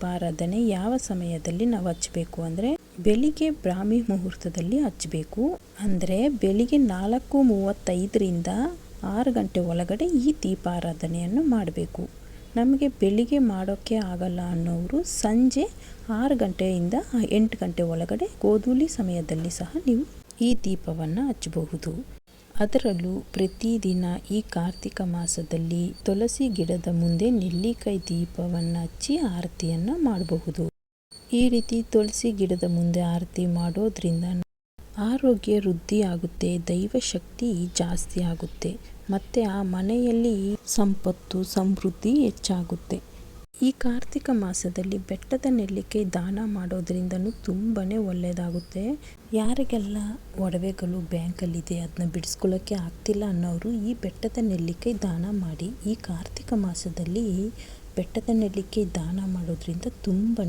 ದೀಪಾರಾಧನೆ ಯಾವ ಸಮಯದಲ್ಲಿ ನಾವು ಹಚ್ಚಬೇಕು ಅಂದರೆ ಬೆಳಿಗ್ಗೆ ಬ್ರಾಹ್ಮಿ ಮುಹೂರ್ತದಲ್ಲಿ ಹಚ್ಚಬೇಕು. ಅಂದರೆ ಬೆಳಿಗ್ಗೆ ನಾಲ್ಕು ಮೂವತ್ತೈದರಿಂದ ಆರು ಗಂಟೆ ಒಳಗಡೆ ಈ ದೀಪಾರಾಧನೆಯನ್ನು ಮಾಡಬೇಕು. ನಮಗೆ ಬೆಳಿಗ್ಗೆ ಮಾಡೋಕ್ಕೆ ಆಗಲ್ಲ ಅನ್ನೋರು ಸಂಜೆ ಆರು ಗಂಟೆಯಿಂದ ಎಂಟು ಗಂಟೆ ಒಳಗಡೆ ಗೋಧೂಲಿ ಸಮಯದಲ್ಲಿ ಸಹ ನೀವು ಈ ದೀಪವನ್ನು ಹಚ್ಚಬಹುದು. ಅದರಲ್ಲೂ ಪ್ರತಿದಿನ ಈ ಕಾರ್ತಿಕ ಮಾಸದಲ್ಲಿ ತುಳಸಿ ಗಿಡದ ಮುಂದೆ ನೆಲ್ಲಿಕಾಯಿ ದೀಪವನ್ನು ಹಚ್ಚಿ ಆರತಿಯನ್ನು ಮಾಡಬಹುದು. ಈ ರೀತಿ ತುಳಸಿ ಗಿಡದ ಮುಂದೆ ಆರತಿ ಮಾಡೋದ್ರಿಂದ ಆರೋಗ್ಯ ವೃದ್ಧಿ ಆಗುತ್ತೆ ದೈವಶಕ್ತಿ ಜಾಸ್ತಿ ಆಗುತ್ತೆ, ಮತ್ತು ಆ ಮನೆಯಲ್ಲಿ ಸಂಪತ್ತು, ಸಮೃದ್ಧಿ ಹೆಚ್ಚಾಗುತ್ತೆ. ಈ ಕಾರ್ತಿಕ ಮಾಸದಲ್ಲಿ ಬೆಟ್ಟದ ನೆಲ್ಲಿಕಾಯಿ ದಾನ ಮಾಡೋದ್ರಿಂದನೂ ತುಂಬಾ ಒಳ್ಳೆಯದಾಗುತ್ತೆ ಯಾರಿಗೆಲ್ಲ ಒಡವೆಗಳು ಬ್ಯಾಂಕಲ್ಲಿದೆ ಅದನ್ನ ಬಿಡಿಸ್ಕೊಳ್ಳೋಕ್ಕೆ ಆಗ್ತಿಲ್ಲ ಅನ್ನೋರು ಈ ಬೆಟ್ಟದ ನೆಲ್ಲಿಕಾಯಿ ದಾನ ಮಾಡಿ ಈ ಕಾರ್ತಿಕ ಮಾಸದಲ್ಲಿ ಬೆಟ್ಟದ ನೆಲ್ಲಿಕಾಯಿ ದಾನ ಮಾಡೋದ್ರಿಂದ ತುಂಬಾ